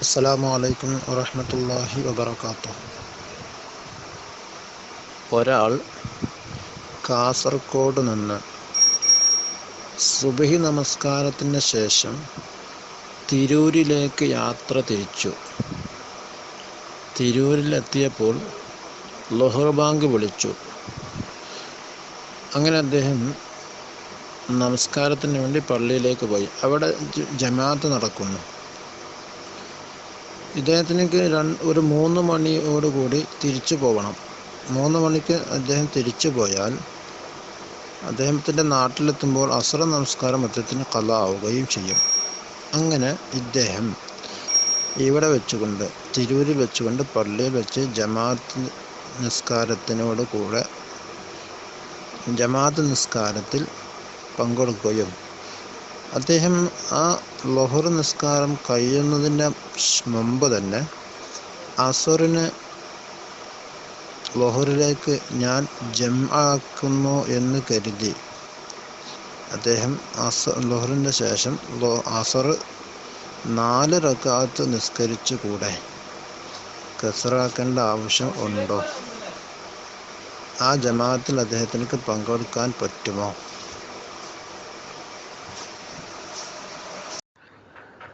അസ്സലാമു അലൈക്കും വറഹ്മത്തുള്ളാഹി വബറകാതുഹു ഒരാൾ കാസർഗോഡ് നിന്ന് സുബഹി നമസ്കാരത്തിന് ശേഷം തിരൂരിലേക്ക് യാത്ര തിരിച്ചു. തിരൂരിലെത്തിയപ്പോൾ ലൊഹർ ബാങ്ക് വിളിച്ചു. അങ്ങനെ അദ്ദേഹം നമസ്കാരത്തിന് വേണ്ടി പള്ളിയിലേക്ക് പോയി. അവിടെ ജമാഅത്ത് നടക്കുന്നു. ഇദ്ദേഹത്തിനൊക്കെ ഒരു മൂന്ന് മണിയോടുകൂടി തിരിച്ചു പോകണം മൂന്ന് മണിക്ക് അദ്ദേഹം തിരിച്ചു പോയാൽ അദ്ദേഹത്തിന്റെ നാട്ടിലെത്തുമ്പോൾ അസുര നമസ്കാരം അദ്ദേഹത്തിന് കല ആവുകയും ചെയ്യും. അങ്ങനെ ഇദ്ദേഹം ഇവിടെ വെച്ചുകൊണ്ട് തിരൂരിൽ വെച്ചുകൊണ്ട് പള്ളിയിൽ വെച്ച് ജമാഅത്ത് നിസ്കാരത്തിനോട് കൂടെ ജമാഅത്ത് നിസ്കാരത്തിൽ പങ്കെടുക്കുകയും അദ്ദേഹം ആ ലൊഹർ നിസ്കാരം കഴിയുന്നതിന് മുമ്പ് തന്നെ അസുറിന് ലൊഹറിലേക്ക് ഞാൻ ജം ആക്കുന്നു എന്ന് കരുതി. അദ്ദേഹം അസ ലൊഹറിന്റെ ശേഷം അസർ നാല് റക്കാത്ത് നിസ്കരിച്ചു കൂടെ. കസറാക്കേണ്ട ആവശ്യം ഉണ്ടോ? ആ ജമാഅത്തിൽ അദ്ദേഹത്തിന് പങ്കെടുക്കാൻ പറ്റുമോ?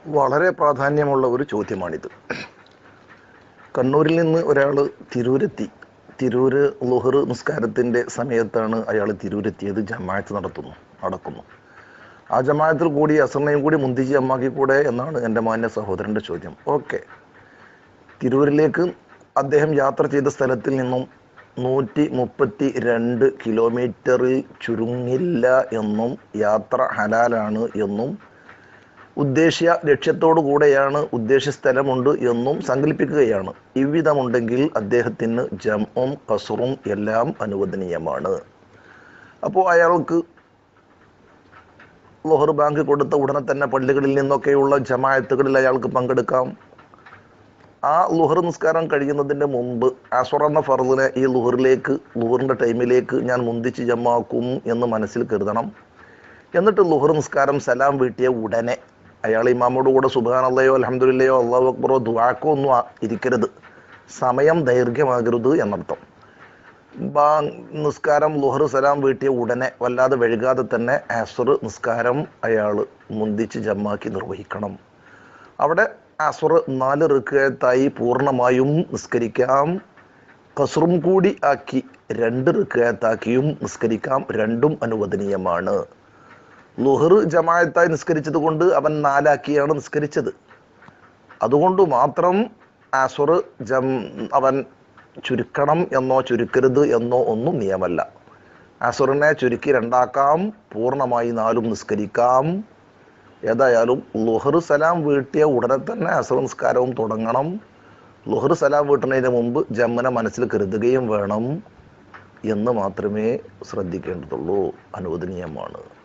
വളരെ പ്രാധാന്യമുള്ള ഒരു ചോദ്യമാണിത്. കണ്ണൂരിൽ നിന്ന് ഒരാൾ തിരൂരെത്തി. തിരൂര് ലുഹർ നിസ്കാരത്തിന്റെ സമയത്താണ് അയാൾ തിരൂരെത്തിയത് ജമാഅത്ത് നടത്തുന്നു നടക്കുന്നു. ആ ജമാഅത്തിൽ കൂടി അസറിനെയും കൂടി മുന്തിജി അമ്മാക്കി കൂടെ എന്നാണ് എന്റെ മാന്യ സഹോദരന്റെ ചോദ്യം. ഓക്കെ. തിരൂരിലേക്ക് അദ്ദേഹം യാത്ര ചെയ്ത സ്ഥലത്തിൽ നിന്നും നൂറ്റി മുപ്പത്തി രണ്ട് കിലോമീറ്ററിൽ ചുരുങ്ങില്ല എന്നും യാത്ര ഹലാലാണ് എന്നും ഉദ്ദേശ്യ ലക്ഷ്യത്തോടു കൂടെയാണ് ഉദ്ദേശ്യ സ്ഥലമുണ്ട് എന്നും സങ്കല്പിക്കുകയാണ്. ഇவ்விധമുണ്ടെങ്കിൽ അദ്ദേഹത്തിന് ജമും കസുറും എല്ലാം അനുവദനീയമാണ്. അപ്പോൾ അയാൾക്ക് ലോഹർ ബാങ്ക് കൊടുത്ത ഉടനെ തന്നെ പള്ളികളിൽ നിന്നൊക്കെയുള്ള ജമായത്തുകളിൽ അയാൾക്ക് പങ്കെടുക്കാം. ആ ലുഹർ നിസ്കാരം കഴിയുന്നതിന്റെ മുമ്പ് അസുർ എന്ന ഫർദിനെ ഈ ലുഹറിലേക്ക് ലുഹറിന്റെ ടൈമിലേക്ക് ഞാൻ മുന്തിച്ച് ജമാക്കും എന്ന് മനസ്സിൽ കരുതണം. എന്നിട്ട് ലുഹർ നിസ്കാരം സലാം വീട്ടിയ ഉടനെ അയാൾ ഇമാമോട് കൂടെ സുബാനല്ലയോ അലഹമുല്ലയോ അള്ളാഹു അക്ബറോ ദുവാക്കോ ഒന്നും ഇരിക്കരുത്. സമയം ദൈർഘ്യമാകരുത് എന്നർത്ഥം. ബാ നിസ്കാരം ലുഹർ സലാം വീട്ടിയ ഉടനെ വല്ലാതെ വഴുകാതെ തന്നെ അസുർ നിസ്കാരം അയാൾ മുന്തിച്ച് ജമ്മാക്കി നിർവഹിക്കണം. അവിടെ അസുർ നാല് റിക്കായത്തായി പൂർണമായും നിസ്കരിക്കാം. കസറും കൂടി ആക്കി രണ്ട് റിക്കായത്താക്കിയും നിസ്കരിക്കാം. രണ്ടും അനുവദനീയമാണ്. ലുഹർ ജമായത്തായി നിസ്കരിച്ചത് കൊണ്ട് അവൻ നാലാക്കിയാണ് നിസ്കരിച്ചത്. അതുകൊണ്ട് മാത്രം ആസുർ ജം അവൻ ചുരുക്കണം എന്നോ ചുരുക്കരുത് എന്നോ ഒന്നും നിയമല്ല. അസുറിനെ ചുരുക്കി രണ്ടാക്കാം പൂർണമായി നാലും നിസ്കരിക്കാം. ഏതായാലും ലുഹർ സലാം വീട്ടിയ ഉടനെ തന്നെ അസുർ നിസ്കാരവും തുടങ്ങണം. ലുഹർ സലാം വീട്ടുന്നതിന് മുമ്പ് ജമ്മനെ മനസ്സിൽ കരുതുകയും വേണം എന്ന് മാത്രമേ ശ്രദ്ധിക്കേണ്ടതുള്ളൂ. അനുവദനീയമാണ്.